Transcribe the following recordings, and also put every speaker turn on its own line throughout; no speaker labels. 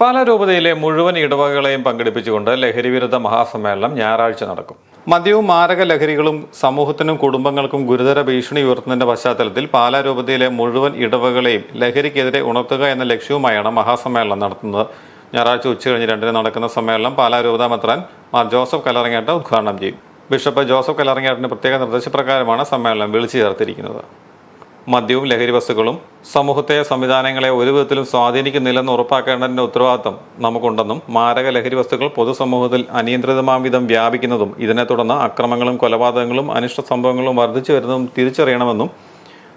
പാലാ രൂപതയിലെ മുഴുവൻ ഇടവകകളെയും പങ്കെടുപ്പിച്ചുകൊണ്ട് ലഹരി വിരുദ്ധ മഹാസമ്മേളനം ഞായറാഴ്ച നടക്കും. മദ്യവും മാരക ലഹരികളും സമൂഹത്തിനും കുടുംബങ്ങൾക്കും ഗുരുതര ഭീഷണി ഉയർത്തുന്നതിന്റെ പശ്ചാത്തലത്തിൽ പാലാരൂപതയിലെ മുഴുവൻ ഇടവകളെയും ലഹരിക്കെതിരെ ഉണർത്തുക എന്ന ലക്ഷ്യവുമായാണ് മഹാസമ്മേളനം നടത്തുന്നത്. ഞായറാഴ്ച ഉച്ചകഴിഞ്ഞ് രണ്ടിന് നടക്കുന്ന സമ്മേളനം പാലാ രൂപത മെത്രാൻ മാർ ജോസഫ് കലറങ്ങേട്ട ഉദ്ഘാടനം ചെയ്യും. ബിഷപ്പ് ജോസഫ് കലറങ്ങേട്ടിന്റെ പ്രത്യേക നിർദ്ദേശപ്രകാരമാണ് സമ്മേളനം വിളിച്ചു ചേർത്തിരിക്കുന്നത്. മദ്യവും ലഹരി വസ്തുക്കളും സമൂഹത്തെ സംവിധാനങ്ങളെ ഒരു വിധത്തിലും സ്വാധീനിക്കുന്നില്ലെന്ന് ഉറപ്പാക്കേണ്ടതിന്റെ ഉത്തരവാദിത്തം നമുക്കുണ്ടെന്നും മാരക ലഹരി വസ്തുക്കൾ പൊതുസമൂഹത്തിൽ അനിയന്ത്രിതമാം വിധം വ്യാപിക്കുന്നതും ഇതിനെ തുടർന്ന് അക്രമങ്ങളും കൊലപാതകങ്ങളും അനിഷ്ട സംഭവങ്ങളും വർദ്ധിച്ചു വരുന്നതും തിരിച്ചറിയണമെന്നും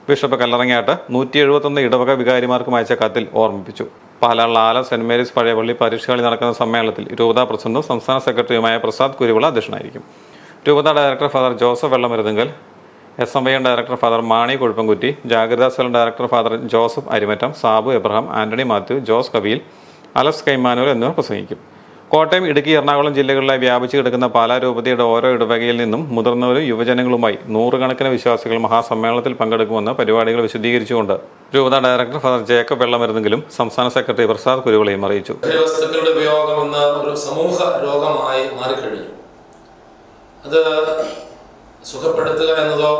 ബിഷപ്പ് കല്ലറങ്ങാട്ട് നൂറ്റി എഴുപത്തൊന്ന് ഇടവക വികാരിമാർക്കും അയച്ച കത്തിൽ ഓർമ്മിപ്പിച്ചു. പാലാ ലാല സെന്റ് മേരീസ് പഴയപള്ളി പരീക്ഷകളിൽ നടക്കുന്ന സമ്മേളനത്തിൽ രൂപതാ പ്രസിഡന്റും സംസ്ഥാന സെക്രട്ടറിയുമായ പ്രസാദ് കുരുവിള അധ്യക്ഷനായിരിക്കും. രൂപതാ director father Joseph Vellamaruthunkal S M I M director father Mani Kuzhappankutti ജാഗ്രതാ cell director father Joseph Arimattam Sabu Abraham Antony Mathew Jose Kabeel അലസ് Kaimanoor എന്നിവർ പ്രസംഗിക്കും. കോട്ടയം ഇടുക്കി എറണാകുളം ജില്ലകളിലായി വ്യാപിച്ചു കിടക്കുന്ന പാലാ രൂപതയുടെ ഓരോ ഇടവകയിൽ നിന്നും മുതിർന്നവരും യുവജനങ്ങളുമായി നൂറുകണക്കിന് വിശ്വാസികൾ മഹാസമ്മേളനത്തിൽ പങ്കെടുക്കുമെന്ന് പരിപാടികൾ വിശദീകരിച്ചുകൊണ്ട് രൂപത ഡയറക്ടർ ഫാദർ ജേക്കബ് വെള്ളമരുന്നെങ്കിലും സംസ്ഥാന സെക്രട്ടറി പ്രസാദ് കുരുവിളയും അറിയിച്ചു.
ഉപയോഗം ഒരു സമൂഹ രോഗമായി മാറിക്കഴിഞ്ഞു. അത് സുഖപ്പെടുത്തുക എന്നതോ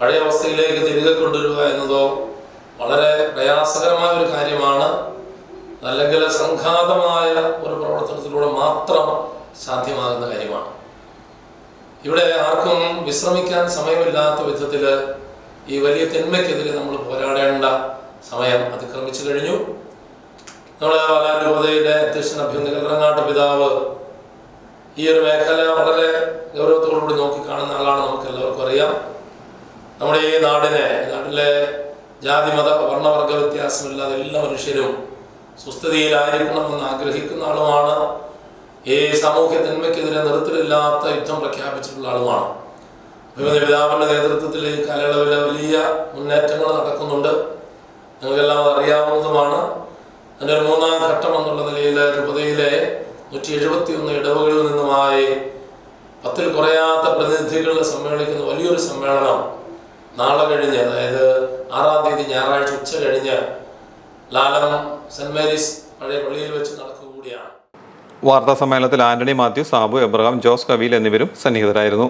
പഴയ അവസ്ഥയിലേക്ക് തിരികെ കൊണ്ടുവരിക എന്നതോ വളരെ പ്രയാസകരമായ ഒരു കാര്യമാണ്. അല്ലെങ്കിൽ സംഘാതമായ ഒരു പ്രവർത്തനത്തിലൂടെ മാത്രം സാധ്യമാകുന്ന കാര്യമാണ്. ഇവിടെ ആർക്കും വിശ്രമിക്കാൻ സമയമില്ലാത്ത വിധത്തിൽ ഈ വലിയ തിന്മയ്ക്കെതിരെ നമ്മൾ പോരാടേണ്ട സമയം അതിക്രമിച്ചു കഴിഞ്ഞു. നമ്മുടെ പാലാരൂപതയുടെ അധ്യക്ഷൻ അഭ്യന്തര കല്ലറങ്ങാട്ട് പിതാവ് ഈ ഒരു മേഖല വളരെ ഗൗരവത്തോടുകൂടി നോക്കിക്കാണുന്ന ആളാണ് നമുക്ക് എല്ലാവർക്കും അറിയാം. നമ്മുടെ ഈ നാടിനെ നാട്ടിലെ ജാതി മത വർണവർഗ വ്യത്യാസമില്ലാതെ എല്ലാ മനുഷ്യരും സുസ്ഥിതിയിലായിരിക്കണമെന്ന് ആഗ്രഹിക്കുന്ന ആളുമാണ്. ഈ സാമൂഹ്യ തിന്മയ്ക്കെതിരെ നിർത്തലില്ലാത്ത യുദ്ധം പ്രഖ്യാപിച്ചിട്ടുള്ള ആളുമാണ്. വിവിധ പിതാവിന്റെ നേതൃത്വത്തിൽ ഈ കാലയളവിൽ വലിയ മുന്നേറ്റങ്ങൾ നടക്കുന്നുണ്ട്. നിങ്ങൾക്കെല്ലാം അറിയാവുന്നതുമാണ്. അതിന്റെ മൂന്നാം ഘട്ടം എന്നുള്ള നിലയിൽ രൂപതയിലെ നൂറ്റി എഴുപത്തി ഒന്ന് ഇടവുകളിൽ നിന്നുമായി പത്തിൽ കുറയാത്ത പ്രതിനിധികൾ സമ്മേളിക്കുന്ന വലിയൊരു സമ്മേളനം നാളെ കഴിഞ്ഞ് അതായത് ആറാം തീയതി ഞായറാഴ്ച ഉച്ച കഴിഞ്ഞ് ലാലം സെന്റ് മേരീസ് പഴയ പള്ളിയിൽ വെച്ച് നടക്കുക കൂടിയാണ്
വാർത്താ സമ്മേളനത്തിൽ Antony Mathew Sabu Abraham Jose Kaveel എന്നിവരും സന്നിഹിതരായിരുന്നു.